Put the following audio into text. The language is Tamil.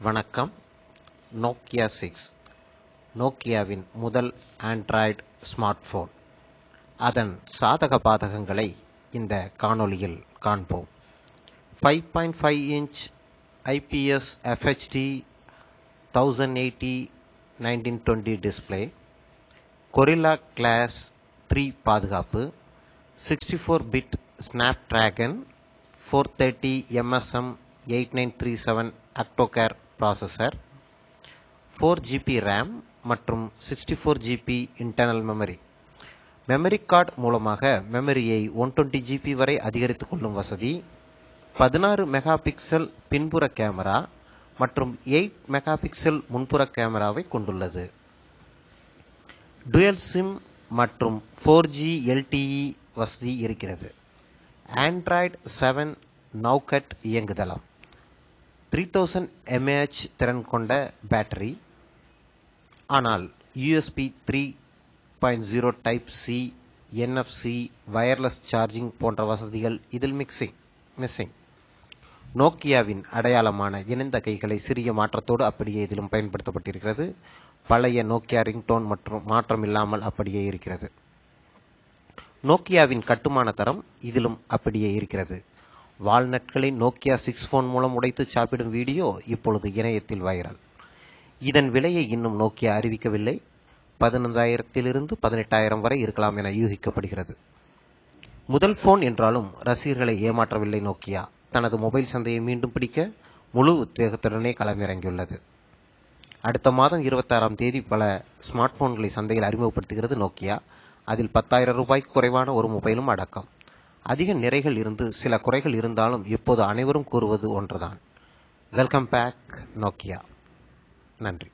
வணக்கம். நோக்கியா சிக்ஸ் நோக்கியாவின் முதல் ஆண்ட்ராய்டு ஸ்மார்ட்போன் அதன் சாதக பாதகங்களை இந்த காணொளியில் காண்போம். Five point five inch IPS FHD thousand eighty nineteen twenty display Gorilla Glass three பாதுகாப்பு. Sixty four bit Snapdragon four thirty MSM eight nine three seven octacore processor four GB RAM மற்றும் sixty four GB internal memory memory card மூலமாக மெமரியை ஒன் டுவெண்ட்டி ஜிபி வரை அதிகரித்துக் கொள்ளும் வசதி பதினாறு மெகா பிக்சல் பின்புற கேமரா மற்றும் எயிட் மெகா பிக்சல் முன்புற கேமராவை கொண்டுள்ளது. டுயல் சிம் மற்றும் ஃபோர் ஜி எல்டிஇ வசதி இருக்கிறது. ஆண்ட்ராய்டு செவன் நவ்கட் இயங்குதளம். த்ரீ தௌசண்ட் எம்ஏஹெச் திறன் கொண்ட பேட்டரி ஆனால் USB three point zero type C NFC wireless charging போன்ற வசதிகள் இதில் மிக்சிங் மிஸ்ஸிங் நோக்கியாவின் அடையாளமான இணைந்த கைகளை சிறிய மாற்றத்தோடு அப்படியே இதிலும் பயன்படுத்தப்பட்டிருக்கிறது. பழைய நோக்கியா ரிங்டோன் மற்றும் மாற்றம் இல்லாமல் அப்படியே இருக்கிறது. நோக்கியாவின் கட்டுமான தரம் இதிலும் அப்படியே இருக்கிறது. வால்நட்களை நோக்கியா சிக்ஸ் போன் மூலம் உடைத்து சாப்பிடும் வீடியோ இப்பொழுது இணையத்தில் வைரல். இதன் விலையை இன்னும் நோக்கியா அறிவிக்கவில்லை. பதினைந்தாயிரத்திலிருந்து பதினெட்டாயிரம் வரை இருக்கலாம் என யூகிக்கப்படுகிறது. முதல் போன் என்றாலும் ரசிகர்களை ஏமாற்றவில்லை நோக்கியா. தனது மொபைல் சந்தையை மீண்டும் பிடிக்க முழு உத்வேகத்துடனே களமிறங்கியுள்ளது. அடுத்த மாதம் இருபத்தாறாம் தேதி பல ஸ்மார்ட் போன்களை சந்தையில் அறிமுகப்படுத்துகிறது நோக்கியா. அதில் பத்தாயிரம் ரூபாய்க்கு குறைவான ஒரு மொபைலும் அடக்கம். அதிக நிறைகள் இருந்து சில குறைகள் இருந்தாலும் இப்போது அனைவரும் கூறுவது ஒன்றுதான். வெல்கம் பேக் நோக்கியா நன்றி.